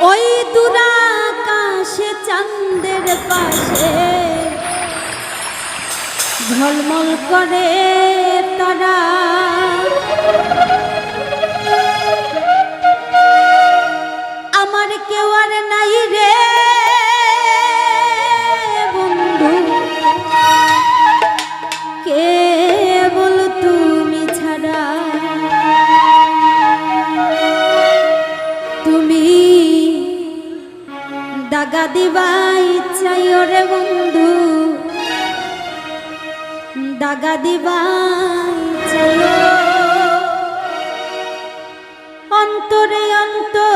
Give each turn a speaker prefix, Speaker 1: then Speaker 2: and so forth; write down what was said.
Speaker 1: ওই দুরাকাশে চাঁদের পাশে। ঝলমল করে তারা। আমার কেউ আর নাই রে। দাগা ইচ্ছাই ওরে বন্ধু। দাগা দিবা ইচ্ছাই অন্তরে অন্তরে